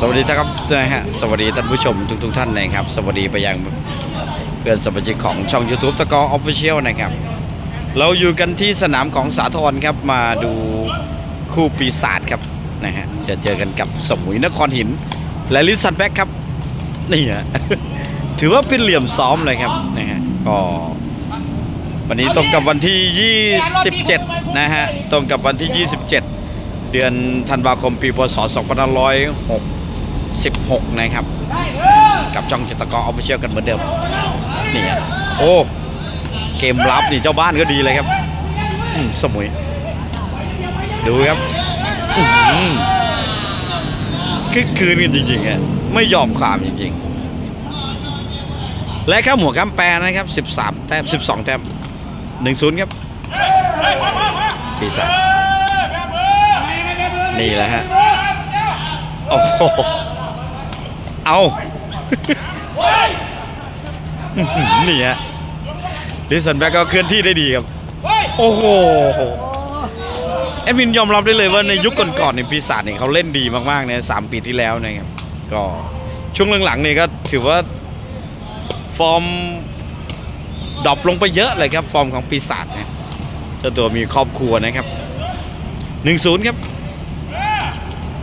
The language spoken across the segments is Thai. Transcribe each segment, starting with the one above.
สวัสดีนครับนะฮะสวัสดีท่านผู้ชมทุกๆท่านนะครับ สวัสดีไปยังเพื่อนสมาชิกของช่อง YouTube ตะกอออฟฟิเชียลนะครับ เราอยู่กันที่สนามของสาทรครับมาดูคู่ปีศาจครับนะฮะจะเจอกันกับสมุยนครหิน และลิซันแบ็กครับนี่ฮะถือว่าเป็นเหลี่ยมซ้อมเลยครับนะฮะก็วันนี้ตรงกับวันที่ 27 นะฮะ ตรงกับวันที่ 27 เดือนธันวาคมปีพศ 2566นะครับ กับช่องจิตกรออฟฟิเชียลกันเหมือนเดิมนี่ฮะโอ้เกมรับนี่เจ้าบ้านก็ดีเลยครับสมุย ดูครับอื้อหือคึกคืนกันจริงๆอะไม่ยอมความจริงๆ และข้ามหัวกำแปรนะครับ 13 แต้ม 12 แต้ม 1-0 ครับปีศาจนี่แหละฮะ โอ้โห เอานี่ฮะลิสันแบ็กก็เคลื่อนที่ได้ดีครับ โอ้โหแอดมินยอมรับได้เลยว่าในยุคก่อนๆในปีศาจเนี่ยเขาเล่นดีมากๆเนี่ยสามปีที่แล้วนะครับก็ช่วงหลังๆเนี่ยก็ถือว่าฟอร์มดรอปลงไปเยอะเลยครับ ฟอร์มของปีศาจเนี่ยเจ้าตัวมีครอบครัวนะครับหนึ่งศูนย์ครับ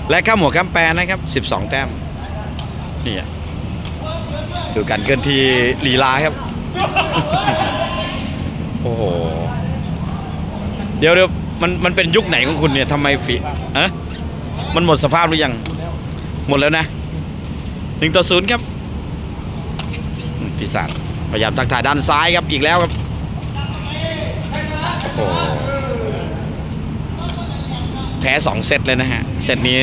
และข้ามหัวข้ามแปรนะครับ 12 แต้ม นี่ดูการเคลื่อนที่ลีลาครับ โอ้โห เดี๋ยวเดี๋ยวมันมันเป็นยุคไหนของคุณเนี่ยทำไมฝีอะมันหมดสภาพหรือยัง หมดแล้วนะหนึ่งต่อศูนย์ครับอืมปีศาจพยายามตักถ่ายด้านซ้ายครับอีกแล้วครับโอ้โหแพ้สองเซตเลยนะฮะ เซตนี้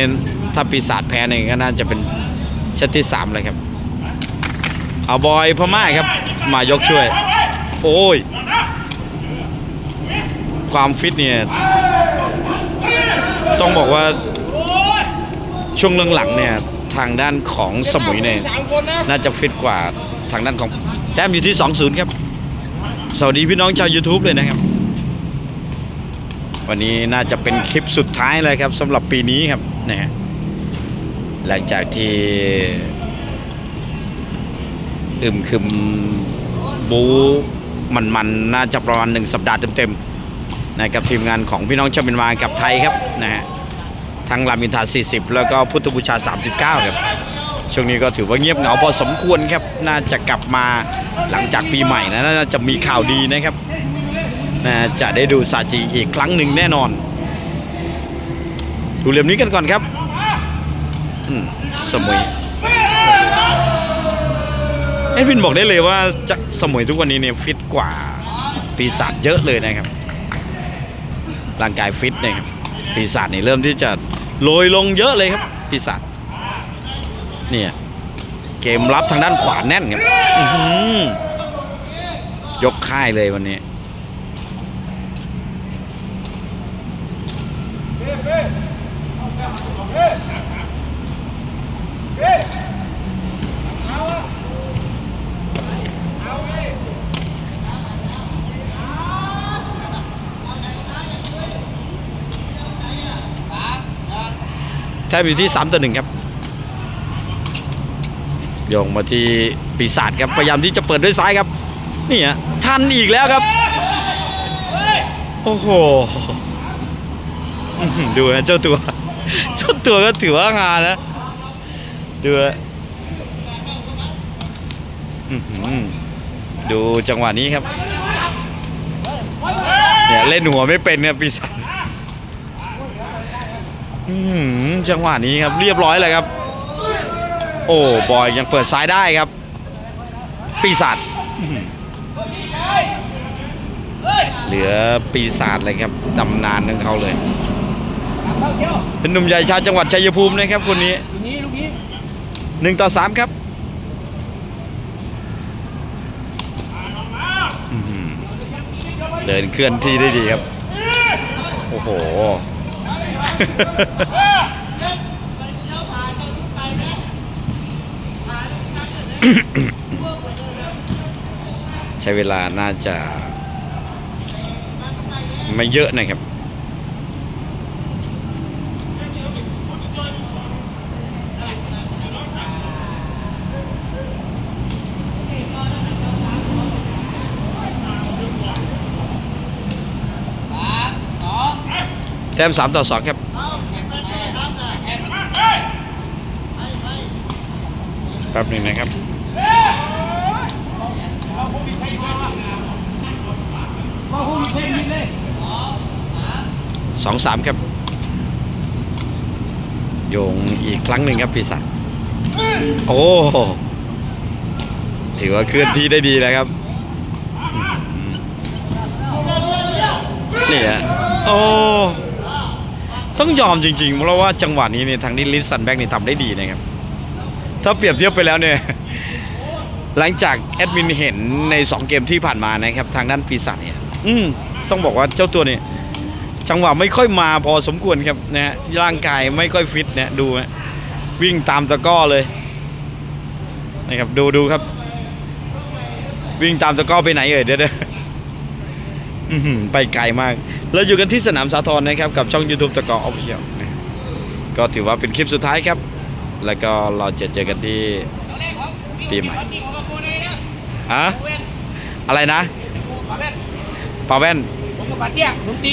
ถ้าปีศาจแพ้เนี่ยก็น่าจะเป็น ซตที่สามเลยครับ เอาบอยพม่าครับ มายกช่วย โอ้ย ความฟิตเนี่ย ต้องบอกว่าช่วงหลังๆเนี่ยทางด้านของสมุยเนี่ยน่าจะฟิตกว่าทางด้านของแต้มอยู่ที่ 2-0 ครับ สวัสดีพี่น้องชาว YouTube เลยนะครับ วันนี้น่าจะเป็นคลิปสุดท้ายเลยครับสำหรับปีนี้ครับนะฮะ หลังจากที่ อึมครึมบูมันมันๆน่าจะประมาณหนึ่งสัปดาห์เต็มๆนะครับทีมงานของพี่น้องชาวเมียนมากับไทยครับนะฮะทั้งรามอินทรา40 แล้วก็พุทธบูชา 39 ครับ ช่วงนี้ก็ถือว่าเงียบเหงาพอสมควรครับ น่าจะกลับมาหลังจากปีใหม่นะน่าจะมีข่าวดีนะครับน่าจะได้ดูซาจิอีกครั้งหนึ่งแน่นอน ดูเหลี่ยมนี้กันก่อนครับ สมุยเอ็ดวินบอกได้เลยว่าจะสมุยทุกวันนี้เนี่ยฟิตกว่าปีศาจเยอะเลยนะครับ ร่างกายฟิตเนี่ยครับปีศาจนี่เริ่มที่จะโรยลงเยอะเลยครับ ปีศาจเนี่ยเกมรับทางด้านขวาแน่นครับยกค่ายเลยวันนี้ แทบอยู่ที่3ต่อหนึ่งครับโยงมาที่ปีศาจครับพยายามที่จะเปิดด้วยซ้ายครับนี่ฮะทันอีกแล้วครับ โอ้โหดูนะเจ้าตัว เจ้าตัวก็ถือว่างานนะดูฮะอื้อหือดูจังหวะนี้ครับเนี่ยเล่นหัวไม่เป็นครับปีศาจ จังหวะนี้ครับเรียบร้อยเลยครับ โอ้บอยยังเปิดซ้ายได้ครับ ปีศาจเหลือปีศาจเลยครับตำนานของเขาเลยเป็นหนุ่มใหญ่ชาวจังหวัดชัยภูมินะครับคนนี้หนึ่งต่อสามครับเดินเคลื่อนที่ได้ดีครับ โอ้โห ใช้เวลาน่าจะ ไม่เยอะนะครับ ต้มสามต่อสองครับแป๊บหนึ่งนะครับสองสามครับ โยงอีกครั้งหนึ่งครับปีศาจโอ้ถือว่าเคลื่อนที่ได้ดีนะครับ นี่ฮะโอ้ ต้องยอมจริง ๆ เพราะว่าจังหวะนี้เนี่ยทางนี้ลิสซันแบ็กนี่ทำได้ดีนะครับ ถ้าเปรียบเทียบไปแล้วเนี่ย หลังจากแอดมินเห็นใน 2 เกมที่ผ่านมานะครับ ทางด้านปีศาจเนี่ย อืมต้องบอกว่าเจ้าตัวเนี่ยจังหวะไม่ค่อยมาพอสมควรครับนะฮะร่างกายไม่ค่อยฟิตนะดูฮะวิ่งตามตะก้อเลยนะครับดูดูครับ วิ่งตามตะก้อไปไหนเอ่ยเดี๋ยวเดี๋ยวอื้อหือไปไกลมาก เราอยู่กันที่สนามสาทรนะครับ กับช่อง YouTube ตะกร้อออฟฟิเชียลนะก็ถือว่าเป็นคลิปสุดท้ายครับ แล้วก็เราจะเจอกันที่ปีใหม่อะเว้นอะไรนะปาเว้นปาแว่นผมกับปาเตี้ยผมตี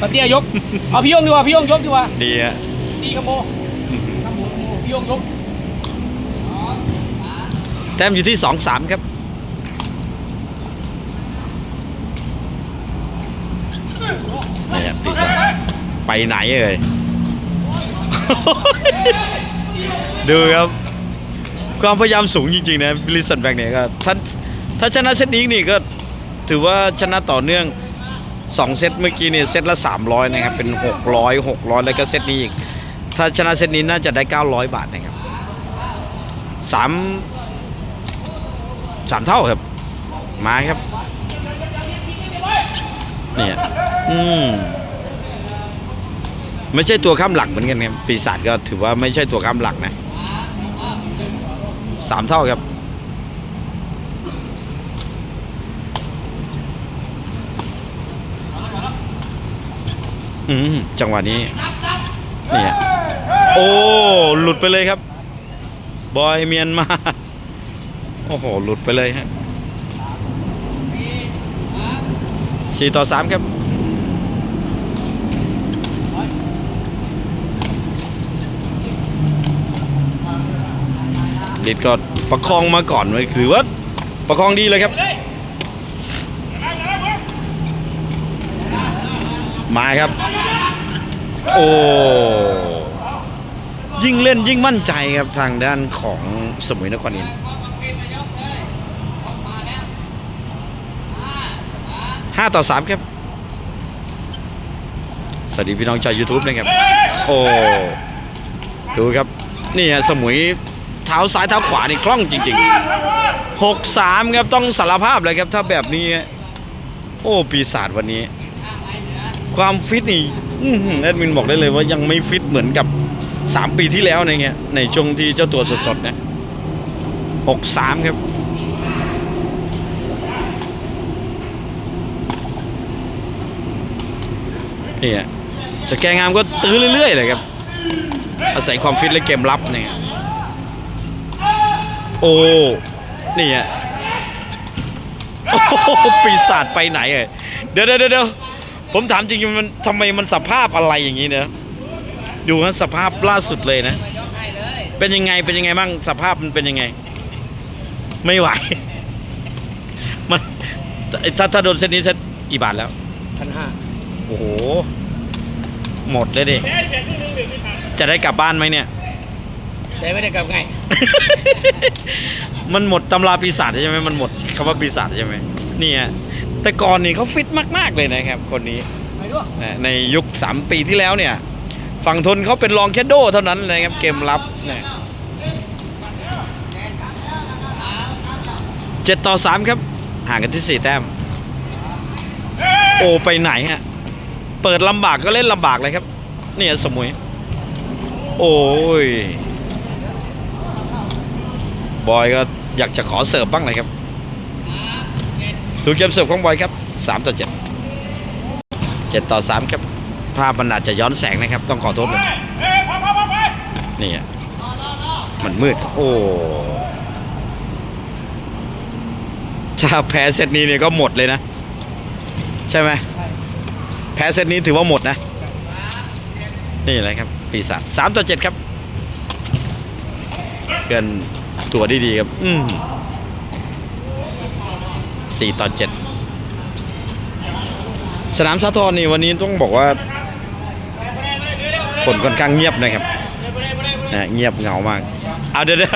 ปาเตี้ยยกเอาพี่โยงดีกว่าพี่โยงยกดีกว่าดีฮะตีกระโมอื้อหือครับผมพี่โยงยกแต้มอยู่ที่สองสามครับนี่ครับปีศาจ ไปไหนเอ่ยดูครับ ความพยายามสูงจริงๆนะลิสันแบกเนี่ยก็ถ้าถ้าชนะเซตนี้นี่ก็ถือว่าชนะต่อเนื่อง 2 เซตเมื่อกี้เนี่ยเซตละ 300 นะครับ เป็น 600 600 แล้วก็เซตนี้อีก ถ้าชนะเซตนี้น่าจะได้ 900 บาทนะครับสามสามเท่าครับ มาครับ เนี่ย อืม ไม่ใช่ตัวข้ามหลักเหมือนกันครับปีศาจก็ถือว่าไม่ใช่ตัวข้ามหลักนะสามเท่าครับอืมจังหวะนี้เนี่ยโอ้หลุดไปเลยครับ บอยเมียนมา โอ้โห หลุดไปเลยฮะสี่ต่อสามครับ ดิดก็ประคองมาก่อนไว้คือว่าประคองดีเลยครับ มาครับ โอ้ยิ่งเล่นยิ่งมั่นใจครับทางด้านของสมุยนครอินห้าต่อสามครับ สวัสดีพี่น้องชาว YouTube นะครับ โอ้ ดูครับ นี่ฮะสมุย เท้าซ้ายเท้าขวานี่คล่องจริงๆหกสามครับต้องสารภาพเลยครับถ้าแบบนี้ โอ้ปีศาจวันนี้ ความฟิตนี่อื้อหือแอดมินบอกได้เลยว่ายังไม่ฟิตเหมือนกับ 3 ปีที่แล้วในเงี้ยในช่วงที่เจ้าตัวสดๆนะหกสามครับนี่ฮะสแกนงามก็ตื้อเรื่อยๆเลยครับ อาศัยความฟิตและเกมรับเนี่ย โอ้นี่ฮะโอ้โหปีศาจไปไหนเอ่ยเดี๋ยวเดี๋ยวเดี๋ยวผมถามจริงๆมันทำไมมันสภาพอะไรอย่างนี้เนี่ยดูฮะสภาพล่าสุดเลยนะ เป็นยังไงเป็นยังไงบ้างสภาพมันเป็นยังไง ไม่ไหว มันถ้าถ้าโดนเซตนี้เซตกี่บาทแล้วพันห้าโอ้โห หมดเลยดิ จะได้กลับบ้านไหมเนี่ย ใช้ไม่ได้กับไง มันหมดตำราปีศาจใช่ไหมมันหมดคำว่าปีศาจใช่ไหมนี่ฮะแต่ก่อนนี่เขาฟิตมาก ๆ เลยนะครับ คนนี้ไปด้วยนะในยุค 3 ปีที่แล้วเนี่ย ฝั่งทนเขาเป็นรองแค่โดเท่านั้นเลยครับ เกมรับเนี่ยเจ็ดต่อสามครับ ห่างกันที่สี่แต้ม โอ้ไปไหนฮะ เปิดลำบากก็เล่นลำบากเลยครับ เนี่ยสมุย โอ้ย บอยก็อยากจะขอเสิร์ฟบ้างเลยครับดูเกมเสิร์ฟของบอยครับสามต่อเจ็ดเจ็ดต่อสามครับภาพมันอาจจะย้อนแสงนะครับ ต้องขอโทษเลยนี่อะมันมืด โอ้ถ้าแพ้เซตนี้เนี่ยก็หมดเลยนะ ใช่ไหมแพ้เซตนี้ถือว่าหมดนะ นี่แหละครับ ปีศาจสามต่อเจ็ดครับเคลื่อน ตัวได้ดีครับ อืมสี่ต่อเจ็ดสนามสาทรนี่วันนี้ต้องบอกว่าฝนค่อนข้างเงียบนะครับนะเงียบเหงามากเอาเดี๋ยวเดี๋ยว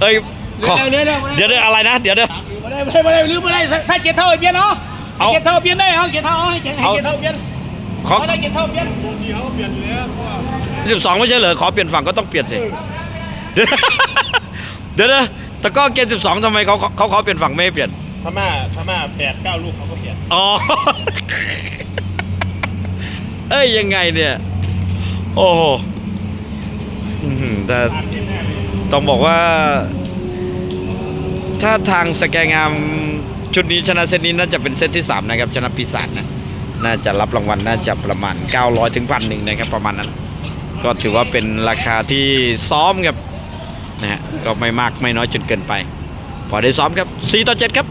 เอ้ยขอเดี๋ยวเดี๋ยวเดี๋ยวเดี๋ยวอะไรนะ เดี๋ยวเดี๋ยวไม่ได้ไม่ได้ไม่ได้ลืมไม่ได้ใส่เกียร์เท่าเปลี่ยนเนาะเอาเกียร์เท่าเปลี่ยนได้เอาเกียร์เท่าเอาให้เกียร์ให้เกียร์เท่าเปลี่ยนขอเอาได้เกียร์เท่าเปลี่ยนสิบสองไม่ใช่เหรอขอเปลี่ยนฝั่งก็ต้องเปลี่ยนสิ เดี๋ยวเดี๋ยวนะแต่ก็เกมสิบสองทำไมเขาเขาเขาเปลี่ยนฝั่งไม่ให้เปลี่ยน พม่าพม่าแปดเก้าลูกเขาก็เปลี่ยนอ๋อ เอ้ยยังไงเนี่ย โอ้โหอื้อหือแต่ต้องบอกว่า ถ้าทางสแกงามชุดนี้ชนะเซตนี้น่าจะเป็นเซตที่ 3 นะครับ ชนะปีศาจนะ น่าจะรับรางวัลน่าจะประมาณ 900ถึงพันหนึ่งนะครับ ประมาณนั้น ก็ถือว่าเป็นราคาที่ซ้อมครับ นะฮะก็ไม่มากไม่น้อยจนเกินไป พอได้ซ้อมครับ4ต่อ7ครับ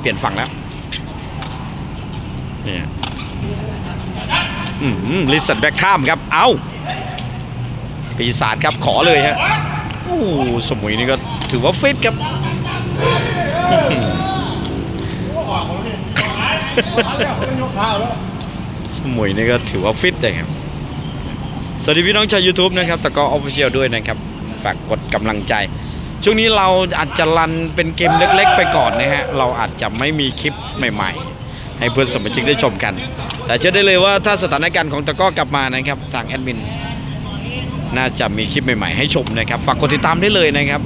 เปลี่ยนฝั่งแล้วเนี่ยอืมลิสันแบ็คข้ามครับ เอาปีศาจครับขอเลยฮะโอ้สมุยนี่ก็ถือว่าฟิตครับสมุยนี่ก็ถือว่าฟิตเลยครับ สวัสดีพี่น้องชาว YouTube นะครับแต่ก็ออฟฟิเชียลด้วยนะครับ ฝากกดกำลังใจ ช่วงนี้เราอาจจะรันเป็นเกมเล็ก ๆ ไปก่อนนะฮะ เราอาจจะไม่มีคลิปใหม่ ๆ ให้เพื่อนสมาชิกได้ชมกัน แต่เชื่อได้เลยว่าถ้าสถานการณ์ของตะก้อกลับมานะครับทางแอดมินน่าจะมีคลิปใหม่ ๆ ให้ชมนะครับ ฝากกดติดตามได้เลยนะครับ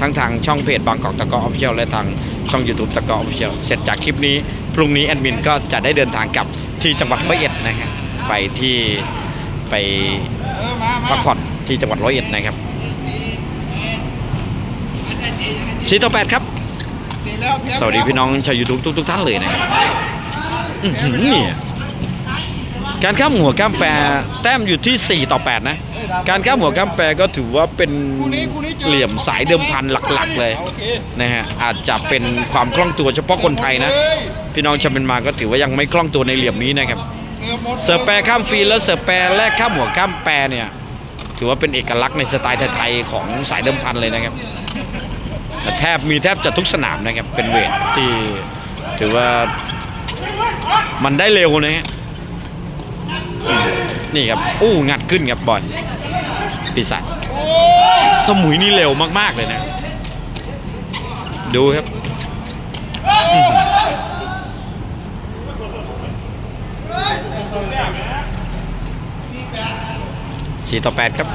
ทั้งทางช่องเพจบางกอกตะก้อออฟฟิเชียลและทางช่อง YouTube ตะก้อออฟฟิเชียลเสร็จจากคลิปนี้ พรุ่งนี้แอดมินก็จะได้เดินทางกลับที่จังหวัดร้อยเอ็ดนะฮะไปที่ไปพักผ่อนที่จังหวัดร้อยเอ็ดนะครับ สีต่อแปดครับ สวัสดีพี่น้องชาวยูทูบทุกๆท่านเลยนะครับอื้อหือนี่การข้ามหัวข้ามแปรแต้มอยู่ที่ 4 ต่อ 8 นะ การข้ามหัวข้ามแปรก็ถือว่าเป็นเหลี่ยมสายเดิมพันหลักๆเลยโอเคนะฮะอาจจะเป็นความคล่องตัวเฉพาะคนไทยนะ พี่น้องชาวเมียนมาก็ถือว่ายังไม่คล่องตัวในเหลี่ยมนี้นะครับ เสิร์ฟแปรข้ามฟรีแล้วเสิร์ฟแปรแลกข้ามหัวข้ามแปรเนี่ย ถือว่าเป็นเอกลักษณ์ในสไตล์ไทยๆของสายเดิมพันเลยนะครับ แทบมีแทบจะทุกสนามนะครับ เป็นเวทที่ถือว่ามันได้เร็วนะฮะนี่ครับ อู้งัดขึ้นครับบอลปีศาจสมุยนี่เร็วมาก ๆ เลยนะ ดูครับ สี่ต่อแปดครับ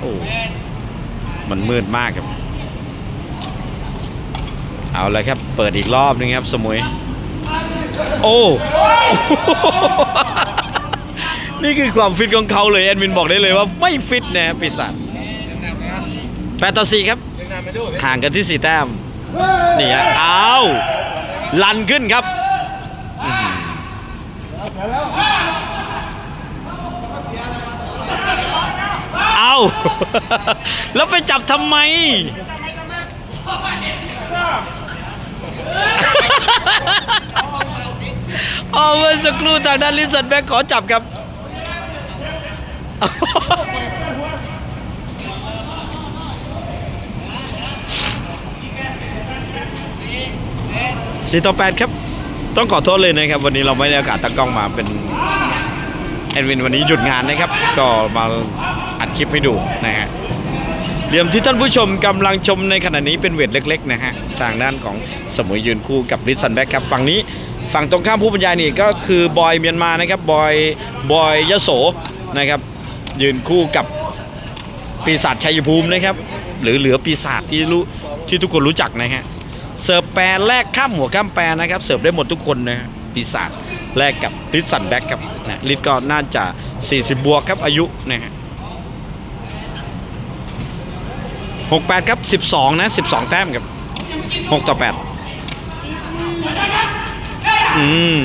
โอ้ มันมืดมากครับ เอาเลยครับ เปิดอีกรอบนึงครับ สมุย โอ้ นี่คือความฟิตของเขาเลยแอดมินบอกได้เลยว่าไม่ฟิตนะปีศาจแปดต่อสี่ครับ ห่างกันที่สี่แต้ม นี่ฮะเอาลันขึ้นครับเอาแล้วไปจับทำไม อาเมื่อสักครู่ทางด้านลิสันแบงค์ขอจับครับสี่ต่อแปดครับ ต้องขอโทษเลยนะครับ วันนี้เราไม่ได้โอกาสตั้งกล้องมาเป็นแอดวินวันนี้หยุดงานนะครับ ก็มาอัดคลิปให้ดูนะฮะ เหลี่ยมที่ท่านผู้ชมกำลังชมในขณะนี้เป็นเวทเล็กๆนะฮะทางด้านของสมุยยืนคู่กับริสันแบ็กครับฝั่งนี้ฝั่งตรงข้ามผู้บรรยายนี่ก็คือบอยเมียนมานะครับบอยบอยยโสนะครับยืนคู่กับปีศาจชัยภูมินะครับหรือเหลือปีศาจที่รู้ที่ทุกคนรู้จักนะฮะเสิร์ฟแปรแลกข้ามหัวข้ามแปรนะครับเสิร์ฟได้หมดทุกคนนะฮะปีศาจแลกกับลิสสันแบ็กครับนะลิสก็น่าจะ 40 บวกครับอายุนะฮะ 68 ครับ 12 นะ 12 แต้มครับ 6 ต่อ 8 อืม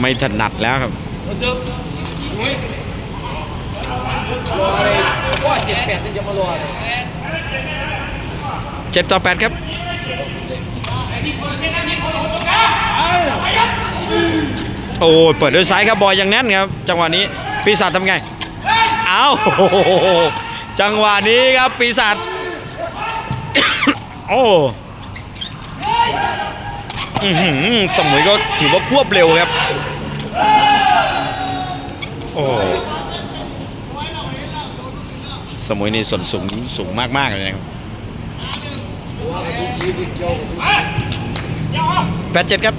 ไม่ถนัดแล้วครับเสิร์ฟโอ้ยก็เจ็ดแปดจะมารอเลย7ต่อ8ครับโอ้เปิดด้วยซ้ายครับบอยยังแน่นครับ จังหวะนี้ปีศาจทำไง เอา จังหวะนี้ครับปีศาจโอ้สมุยก็ถือว่าควบเร็วครับ โอ้สมุยนี่ส่วนสูงสูงมาก ๆ เลยนะครับแปดเจ็ดครับ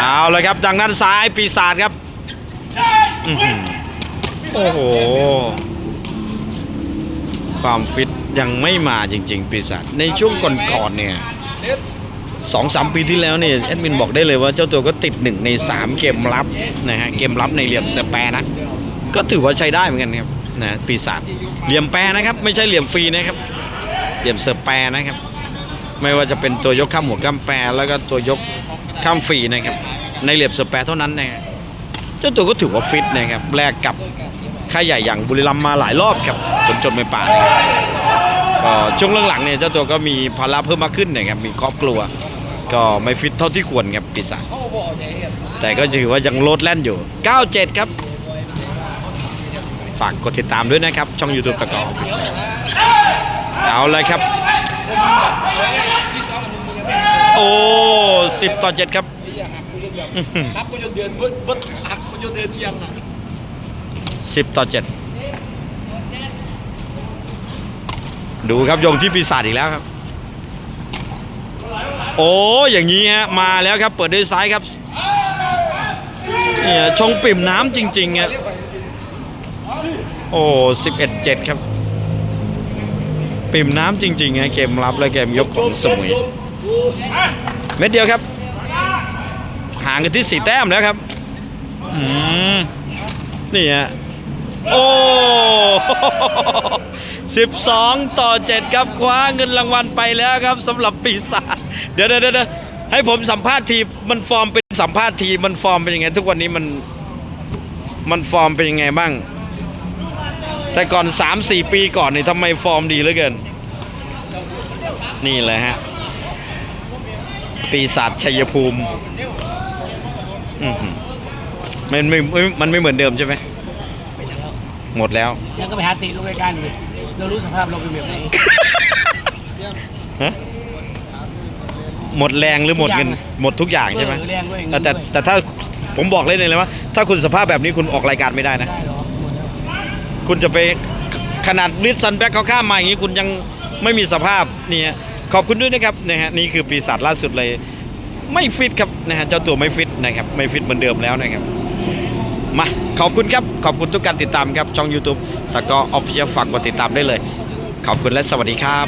เอาเลยครับทางด้านซ้ายปีศาจครับ โอ้โห ความฟิตยังไม่มาจริง ๆ ปีศาจในช่วงก่อนๆเนี่ยสองสามปีที่แล้วเนี่ยแอดมินบอกได้เลยว่าเจ้าตัวก็ติดหนึ่งในสามเกมรับนะฮะเกมรับในเหลี่ยมสแปรนะก็ถือว่าใช้ได้เหมือนกันครับนะปีศาจเหลี่ยมแปรนะครับ ไม่ใช่เหลี่ยมฟรีนะครับ เหลี่ยมสแปรนะครับ ไม่ว่าจะเป็นตัวยกข้ามหัวข้ามแปรแล้วก็ตัวยกข้ามฟรีนะครับ ในเหลี่ยมสแปรเท่านั้นนะเจ้าตัวก็ถือว่าฟิตนะครับแลกกับ ค่ายใหญ่อย่างบุรีรัมย์มาหลายรอบครับจนจนไม่ป่านะก็ช่วงหลังๆเนี่ยเจ้าตัวก็มีภาระเพิ่มมากขึ้นนะครับมีครอบครัว ก็ไม่ฟิตเท่าที่ควรครับปีศาจแต่ก็ถือว่ายังโลดแล่นอยู่ 97 ครับ ฝากกดติดตามด้วยนะครับ ช่อง YouTube ตะกอเอาเลยครับ โอ้สิบต่อเจ็ดครับไอ้ยังหักกูยังแบกูจนเดินเบิ้ลเบิ้ลหักกูจนเดินเอียงอะ สิบต่อเจ็ดดูครับโยงที่ปีศาจอีกแล้วครับ โอ้อย่างนี้ฮะมาแล้วครับเปิดด้วยซ้ายครับเนี่ยชงปิ่มน้ำจริงๆฮะโอ้สิบเอ็ดเจ็ดครับ ปิ่มน้ำจริงๆฮะเกมรับและเกมยกของสมุยเม็ดเดียวครับห่างกันที่สี่แต้มแล้วครับ อืมนี่ฮะ โอ้สิบสองต่อเจ็ดครับคว้าเงินรางวัลไปแล้วครับสำหรับปีศาจเดี๋ยวเดี๋ยวเดี๋ยวให้ผมสัมภาษณ์ทีมันฟอร์มเป็นสัมภาษณ์ทีมันฟอร์มเป็นยังไง ทุกวันนี้มันมันฟอร์มเป็นยังไงบ้าง แต่ก่อน 3-4 ปีก่อนนี่ทำไมฟอร์มดีเหลือเกิน นี่แหละฮะ ปีศาจชัยภูมิมันไม่มันไม่เหมือนเดิมใช่ไหม หมดแล้ว แล้วก็ไปหาติลงรายการเลยเรารู้สภาพเราเป็นแบบไหนฮะ หมดแรงหรือหมดเงินทุกอย่างหมดทุกอย่างใช่ไหมเออแรงด้วยเงินแต่แต่ด้วยแต่ถ้าผมบอกเลยเลยว่าถ้าคุณสภาพแบบนี้คุณออกรายการไม่ได้นะ ได้หรอหมดแล้วคุณจะไปขนาดลิสซันแบ็กเขาข้ามมาอย่างนี้คุณยังไม่มีสภาพนี่ฮะขอบคุณด้วยนะครับนะฮะนี่คือปีศาจล่าสุดเลย ไม่ฟิตครับนะฮะเจ้าตัวไม่ฟิตนะครับ ไม่ฟิตเหมือนเดิมแล้วนะครับ มาขอบคุณครับ ขอบคุณทุกการติดตามครับ ช่อง YouTube แล้วก็ออฟฟิเชียลฝากกดติดตามได้เลย ขอบคุณและสวัสดีครับ